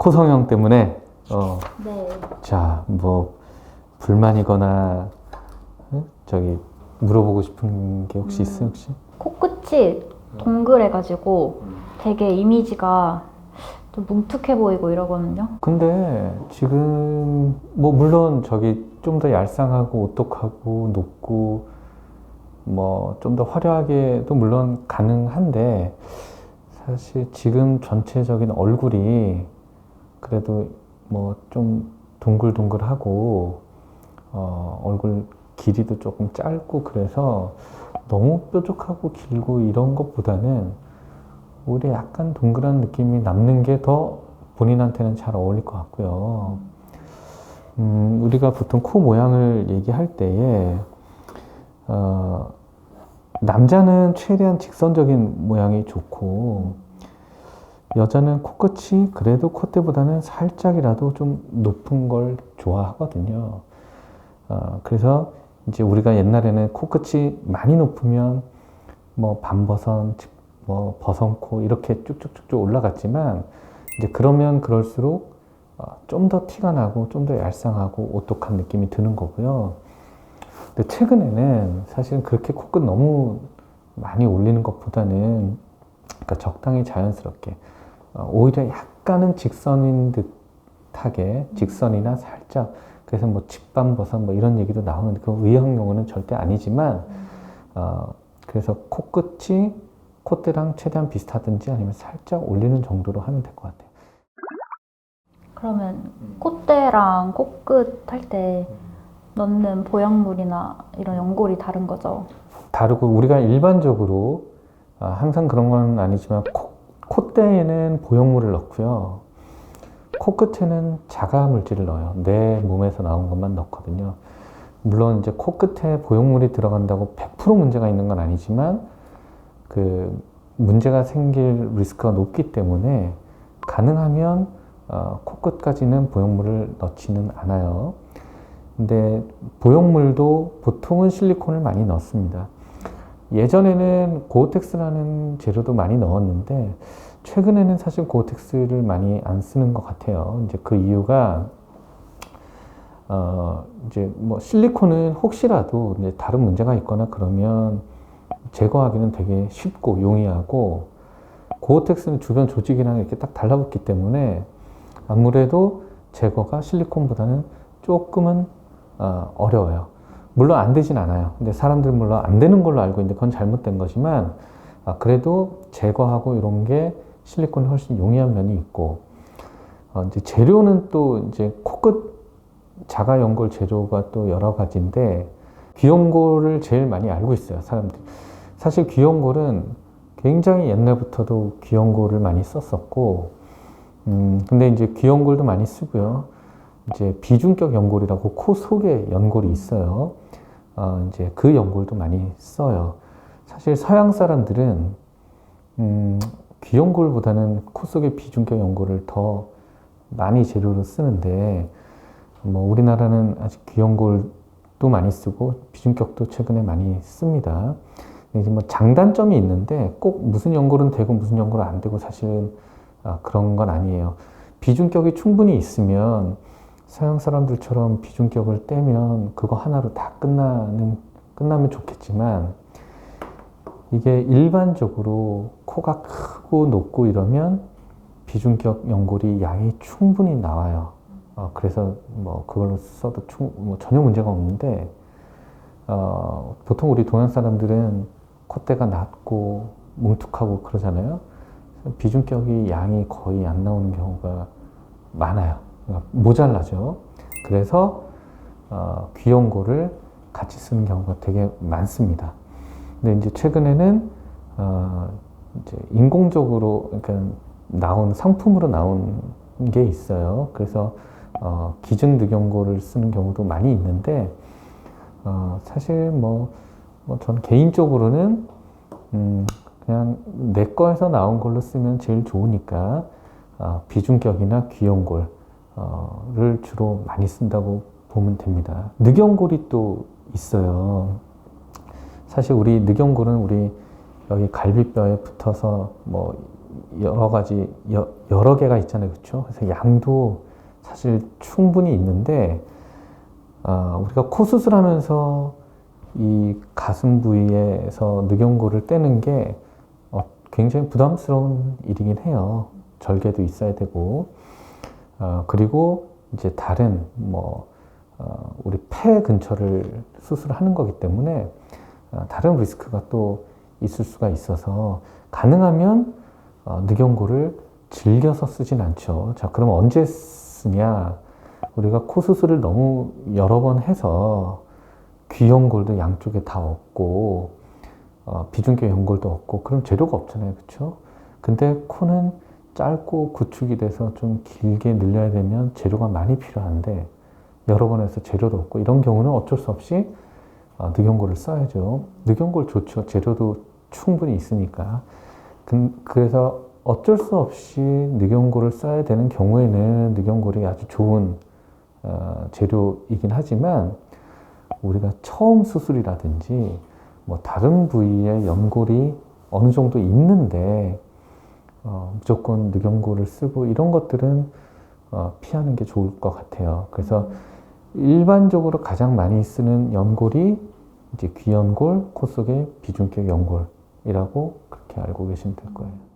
코 성형 때문에 어, 네. 자, 뭐 불만이거나 응? 저기 물어보고 싶은 게 혹시 음. 있어요, 혹시? 코끝이 동글해가지고 되게 이미지가 좀 뭉툭해 보이고 이러거든요. 근데 지금 뭐 물론 저기 좀 더 얄쌍하고 오똑하고 높고 뭐 좀 더 화려하게도 물론 가능한데 사실 지금 전체적인 얼굴이 그래도 뭐 좀 동글동글하고 어 얼굴 길이도 조금 짧고 그래서 너무 뾰족하고 길고 이런 것보다는 오히려 약간 동그란 느낌이 남는 게 더 본인한테는 잘 어울릴 것 같고요. 음, 우리가 보통 코 모양을 얘기할 때에, 어, 남자는 최대한 직선적인 모양이 좋고, 여자는 코끝이 그래도 콧대보다는 살짝이라도 좀 높은 걸 좋아하거든요. 어, 그래서 이제 우리가 옛날에는 코끝이 많이 높으면 뭐 반버선, 뭐 버선코 이렇게 쭉쭉쭉쭉 올라갔지만 이제 그러면 그럴수록 어, 좀더 티가 나고 좀 더 얄쌍하고 오똑한 느낌이 드는 거고요. 근데 최근에는 사실은 그렇게 코끝 너무 많이 올리는 것보다는 그러니까 적당히 자연스럽게 어, 오히려 약간은 직선인 듯하게 직선이나 살짝 그래서 뭐 직반버선 뭐 이런 얘기도 나오는데 그 의학 용어는 절대 아니지만 어, 그래서 코끝이 콧대랑 최대한 비슷하든지 아니면 살짝 올리는 정도로 하면 될 것 같아요. 그러면 콧대랑 코끝 할 때 넣는 보형물이나 이런 연골이 다른 거죠. 다르고 우리가 일반적으로 아, 항상 그런 건 아니지만 코, 콧대에는 보형물을 넣고요. 코끝에는 자가 물질을 넣어요. 내 몸에서 나온 것만 넣거든요. 물론 이제 코끝에 보형물이 들어간다고 100% 문제가 있는 건 아니지만 그 문제가 생길 리스크가 높기 때문에 가능하면 어, 코끝까지는 보형물을 넣지는 않아요. 근데 보형물도 보통은 실리콘을 많이 넣습니다. 예전에는 고어텍스라는 재료도 많이 넣었는데 최근에는 사실 고어텍스를 많이 안 쓰는 것 같아요. 이제 그 이유가 어 이제 뭐 실리콘은 혹시라도 이제 다른 문제가 있거나 그러면 제거하기는 되게 쉽고 용이하고 고어텍스는 주변 조직이랑 이렇게 딱 달라붙기 때문에 아무래도 제거가 실리콘보다는 조금은 어, 어려워요. 물론 안 되진 않아요. 근데 사람들 물론 안 되는 걸로 알고 있는데 그건 잘못된 거지만 아, 그래도 제거하고 이런 게 실리콘이 훨씬 용이한 면이 있고 어, 이제 재료는 또 이제 코끝 자가 연골 재료가 또 여러 가지인데 귀연골을 제일 많이 알고 있어요 사람들이 사실 귀연골은 굉장히 옛날부터도 귀연골을 많이 썼었고 음 근데 이제 귀연골도 많이 쓰고요 이제 비중격 연골이라고 코 속에 연골이 있어요 어 이제 그 연골도 많이 써요 사실 서양 사람들은 음 귀연골보다는 코 속에 비중격 연골을 더 많이 재료로 쓰는데 뭐 우리나라는 아직 귀연골도 많이 쓰고 비중격도 최근에 많이 씁니다. 이제 뭐 장단점이 있는데 꼭 무슨 연골은 되고 무슨 연골은 안 되고 사실은 아, 그런 건 아니에요. 비중격이 충분히 있으면 서양 사람들처럼 비중격을 떼면 그거 하나로 다 끝나는 끝나면 좋겠지만 이게 일반적으로 코가 크고 높고 이러면 비중격 연골이 양이 충분히 나와요. 어, 그래서 뭐 그걸로 써도 충, 뭐 전혀 문제가 없는데 어, 보통 우리 동양 사람들은 콧대가 낮고 뭉툭하고 그러잖아요. 비중격이 양이 거의 안 나오는 경우가 많아요. 그러니까 모자라죠. 그래서 어, 귀연골을 같이 쓰는 경우가 되게 많습니다. 근데 이제 최근에는 어, 이제 인공적으로 그러니까 나온 상품으로 나온 게 있어요. 그래서 어, 기증 늑연골을 쓰는 경우도 많이 있는데 어, 사실 뭐, 뭐 저는 개인적으로는 음, 그냥 내 거에서 나온 걸로 쓰면 제일 좋으니까 어, 비중격이나 귀연골 을 주로 많이 쓴다고 보면 됩니다. 늑연골이 또 있어요. 사실 우리 늑연골은 우리 여기 갈비뼈에 붙어서 뭐 여러 가지 여, 여러 개가 있잖아요, 그렇죠? 그래서 양도 사실 충분히 있는데 아, 우리가 코 수술하면서 이 가슴 부위에서 늑연골을 떼는 게 어, 굉장히 부담스러운 일이긴 해요. 절개도 있어야 되고 어, 그리고 이제 다른 뭐 어, 우리 폐 근처를 수술하는 거기 때문에 어, 다른 리스크가 또 있을 수가 있어서 가능하면 어, 늑연골을 즐겨서 쓰진 않죠. 자, 그럼 언제 쓰냐? 우리가 코 수술을 너무 여러 번 해서 귀연골도 양쪽에 다 없고 어, 비중격 연골도 없고 그럼 재료가 없잖아요, 그렇죠? 근데 코는 짧고 구축이 돼서 좀 길게 늘려야 되면 재료가 많이 필요한데 여러 번 해서 재료도 없고 이런 경우는 어쩔 수 없이 어, 늑연골을 써야죠. 늑연골 좋죠. 재료도 충분히 있으니까. 근- 그래서 어쩔 수 없이 늑연골을 써야 되는 경우에는 늑연골이 아주 좋은 어, 재료이긴 하지만 우리가 처음 수술이라든지 뭐 다른 부위에 연골이 어느 정도 있는데 어, 무조건 늑연골을 쓰고 이런 것들은 어, 피하는 게 좋을 것 같아요. 그래서 일반적으로 가장 많이 쓰는 연골이 이제 귀연골, 코 속의 비중격 연골이라고 그렇게 알고 계시면 될 거예요.